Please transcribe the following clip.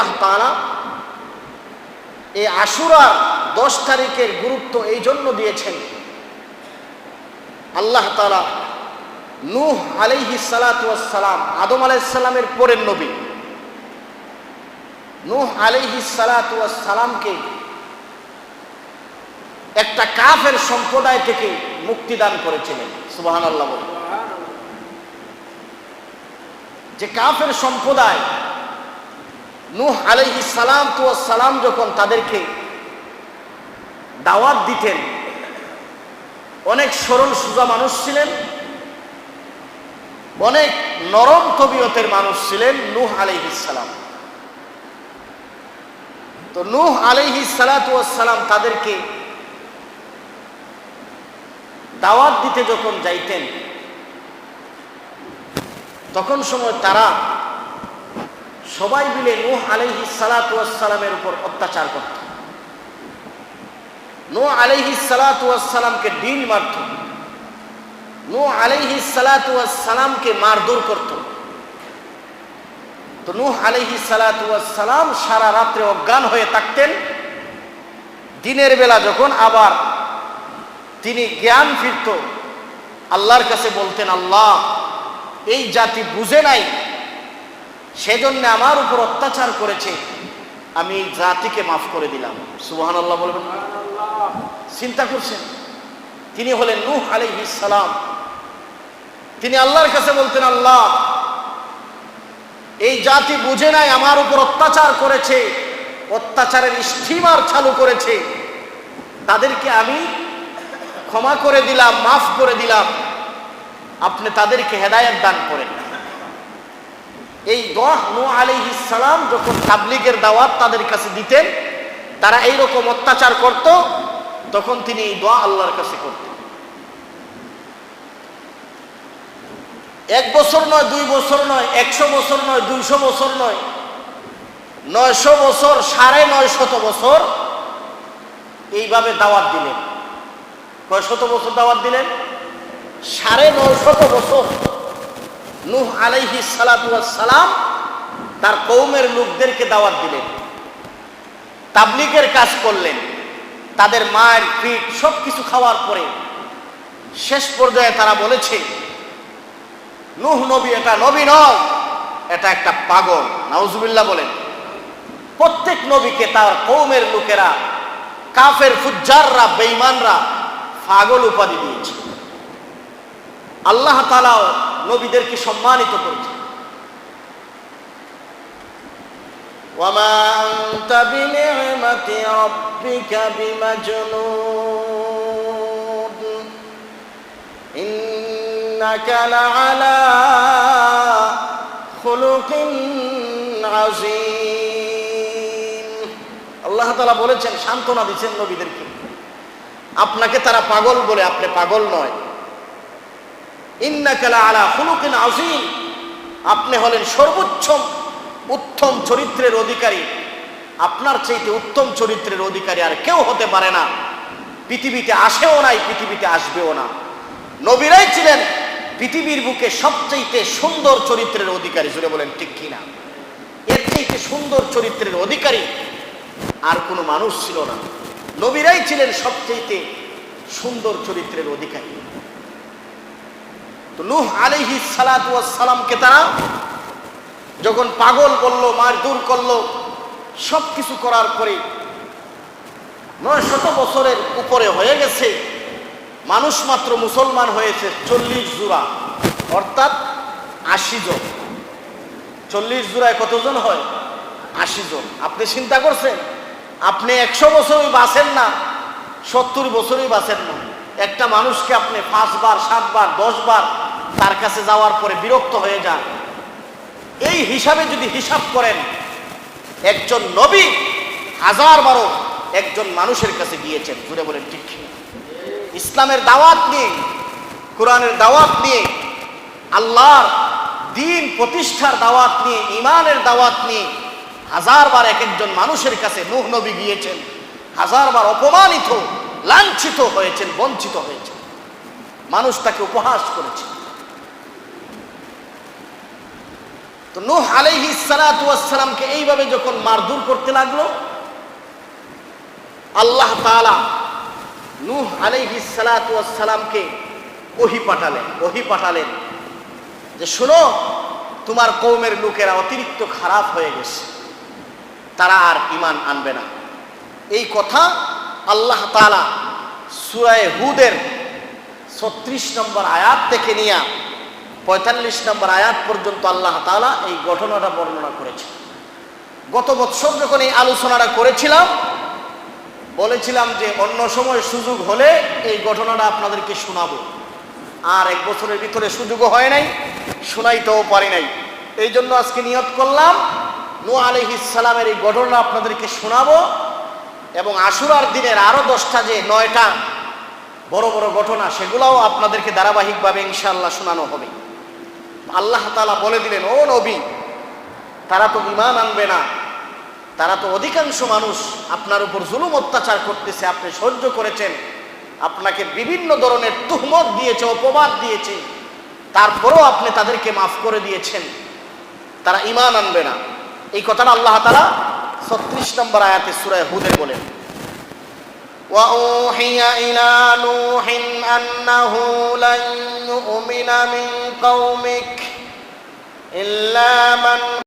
আল্লাহ তাআলা এই আশুরার দশ তারিখের গুরুত্ব এই জন্য দিয়েছেন। আল্লাহ তাআলা নূহ আলাইহি সালাম আদম আলাইসাল্লামের পরের নবী। নূহ আলাইহি সালামকে একটা কাফের সম্প্রদায় থেকে মুক্তিদান করেছিলেন। সুবাহান আল্লাহ যে কাফের সম্প্রদায় নূহ আলাইহি সালাম তু সালাম যখন তাদেরকে দাওয়াত দিতেন, অনেক সরল সুজা মানুষ ছিলেন, অনেক নরম তবিয়তের মানুষ ছিলেন নূহ আলাইহিস সালাম। তো নূহ আলাইহিস সালাম তাদেরকে দাওয়াত দিতে যখন যাইতেন, তখন সময় তারা সবাই মিলে নূহ আলাইহি সালামের উপর অত্যাচার করত। নূহ আলাইহি সালামকে ডিল মারত। নূহ আলাইহি সালামকে মারধর করত। তো নূহ আলাইহি সালাম সারা রাত্রে অজ্ঞান হয়ে থাকতেন। দিনের বেলা যখন আবার তিনি জ্ঞান ফিরত, আল্লাহর কাছে বলতেন, আল্লাহ, এই জাতি বুঝে নাই সেজন্য আমার উপর অত্যাচার করেছে, আমি জাতিকে মাফ করে দিলাম। সুবহান আল্লাহ বলবেন। চিন্তা করছেন? তিনি হলেন নূহ সালাম। তিনি আল্লাহর কাছে বলতেন, আল্লাহ, এই জাতি বুঝে নাই আমার উপর অত্যাচার করেছে, অত্যাচারের স্টিমার চালু করেছে। তাদেরকে আমি ক্ষমা করে দিলাম, মাফ করে দিলাম। আপনি তাদেরকে হেদায়ত দান করেন। এই দোয়া নু সালাম যখন তাবলিগের দাওয়াত তাদের কাছে দিতেন, তারা এই রকম অত্যাচার করত, তখন তিনি এই দোয়া আল্লাহর কাছে করতেন। এক বছর নয়, দুই বছর নয়, একশো বছর নয়, দুইশো বছর নয়, নয়শো বছর, সাড়ে নয় শত বছর এইভাবে দাওয়াত দিলেন। কয় শত বছর দাওয়াত দিলেন? সাড়ে নয় শত বছর। নূহ আলাইহি সালাম তার কৌমের লোকদেরকে দাওয়াত দিলেন, তাবলিগের কাজ করলেন, তাদের মায়ের পিঠ সব কিছু খাওয়ার পরে শেষ পর্যায়ে তারা বলেছে, নুহ নবী এটা নবী নয়, এটা একটা পাগল। নাউজুবিল্লাহ বলেন, প্রত্যেক নবীকে তার কৌমের লোকেরা কাফের ফুজ্জাররা, বেঈমানরা পাগল উপাধি দিয়েছে। আল্লাহ তালাও নবীদেরকে সম্মানিত করেছেন। আল্লাহ তালা বলেছেন সান্ত্বনা দিচ্ছেন নবীদেরকে। আপনাকে তারা পাগল বলে আপনি পাগল নয়। ইন্নাকালা আলা হুলুকিন আজিম আপনি হলেন সর্বোচ্চ উত্তম চরিত্রের অধিকারী। আপনার চাইতে উত্তম চরিত্রের অধিকারী আর কেউ হতে পারে না। পৃথিবীতে আসেও নাই, পৃথিবীতে আসবেও না। নবীরাই ছিলেন পৃথিবীর বুকে সবচাইতে সুন্দর চরিত্রের অধিকারী। জুড়ে বলেন, ঠিক কিনা? এর চাইতে সুন্দর চরিত্রের অধিকারী আর কোনো মানুষ ছিল না। নবীরাই ছিলেন সবচাইতে সুন্দর চরিত্রের অধিকারী। তো নূহ আলাইহি সালামকে তারা যখন পাগল করল মার দূর করল সব কিছু করার পরে নয় শত বছরের উপরে হয়ে গেছে, মানুষ মাত্র মুসলমান হয়েছে চল্লিশ জোড়া অর্থাৎ আশি জন। চল্লিশ জোড়ায় কতজন হয়? আশি জন। আপনি চিন্তা করছেন, আপনি একশো বছরই বাঁচেন না, সত্তর বছরই বাঁচেন না। একটা মানুষকে আপনি পাঁচবার, সাতবার, দশবার তার কাছে যাওয়ার পরে বিরক্ত হয়ে যান। এই হিসাবে যদি হিসাব করেন, একজন নবী হাজার বারো একজন মানুষের কাছে গিয়েছেন। ঘুরে বলেন, ঠিক ইসলামের দাওয়াত নিয়ে, কোরআনের দাওয়াত নিয়ে, আল্লাহর দিন প্রতিষ্ঠার দাওয়াত নিয়ে ইমানের দাওয়াত নিয়ে হাজারবার এক একজন মানুষের কাছে নুহ নবী গিয়েছেন। হাজারবার অপমানিত, লাঞ্ছিত হয়েছেন, বঞ্চিত হয়েছেন। মানুষ তাকে উপহাস করেছে। তো নূহ আলাইহি সালাতামকে এইভাবে যখন মারধর করতে লাগল, আল্লাহ তাআলা নূহ আলাইহি সালাতামকে ওহি পাঠালেন ওহি পাঠালেন যে শোনো, তোমার কৌমের লোকেরা অতিরিক্ত খারাপ হয়ে গেছে, তারা আর ইমান আনবে না। এই কথা আল্লাহ তাআলা সুরায় হুদের ছত্রিশ নম্বর আয়াত থেকে নিয়ে পঁয়তাল্লিশ নম্বর আয়াত পর্যন্ত আল্লাহ তাআলা এই ঘটনাটা বর্ণনা করেছে গত বৎসর যখন এই আলোচনাটা করেছিলাম, বলেছিলাম যে অন্য সময় সুযোগ হলে এই ঘটনাটা আপনাদেরকে শোনাবো। আর এক বছরের ভিতরে সুযোগও হয় নাই, শোনাইতেও পারি নাই। এই জন্য আজকে নিয়ত করলাম নু আলহিসালামের এই ঘটনা আপনাদেরকে শোনাবো এবং আশুরার দিনের আরও দশটা যে নয়টা বড় বড় ঘটনা, সেগুলোও আপনাদেরকে ধারাবাহিকভাবে ইনশাআল্লাহ শোনানো হবে। আল্লাহ তাআলা বলে দিলেন, ও নবী, তারা তো ইমান আনবে না। তারা তো অধিকাংশ মানুষ আপনার উপর জুলুম অত্যাচার করতেছে, আপনি সহ্য করেছেন। আপনাকে বিভিন্ন ধরনের তুহমত দিয়েছে, অপবাদ দিয়েছে। তারপরেও আপনি তাদেরকে মাফ করে দিয়েছেন। তারা ইমান আনবে না। এই কথাটা আল্লাহ তারা ছত্রিশ নম্বর আয়াতে সুরায় হুদে বলেন। وأوحي إلى نوح أنه لن يؤمن من قومك إلا من